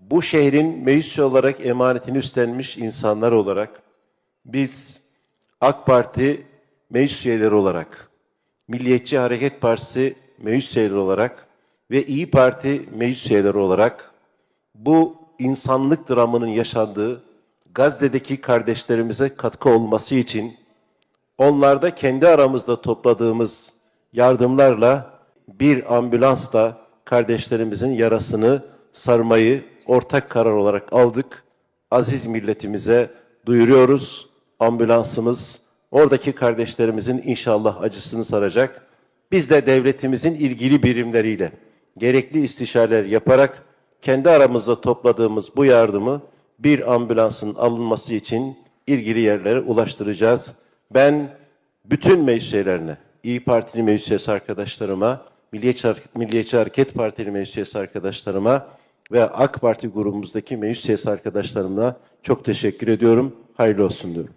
bu şehrin meclis olarak emanetini üstlenmiş insanlar olarak biz AK Parti meclis üyeleri olarak, Milliyetçi Hareket Partisi meclis üyeleri olarak ve İyi Parti meclis üyeleri olarak bu insanlık dramının yaşandığı Gazze'deki kardeşlerimize katkı olması için onlarda kendi aramızda topladığımız yardımlarla bir ambulansla kardeşlerimizin yarasını sarmayı ortak karar olarak aldık. Aziz milletimize duyuruyoruz. Ambulansımız oradaki kardeşlerimizin inşallah acısını saracak. Biz de devletimizin ilgili birimleriyle gerekli istişareler yaparak kendi aramızda topladığımız bu yardımı bir ambulansın alınması için ilgili yerlere ulaştıracağız. Ben bütün meclis üyelerine, İyi Partili meclis arkadaşlarıma, Milliyetçi, Milliyetçi Hareket Partili meclis üyesi arkadaşlarıma ve AK Parti grubumuzdaki meclis üyesi arkadaşlarıma çok teşekkür ediyorum. Hayırlı olsun diyorum.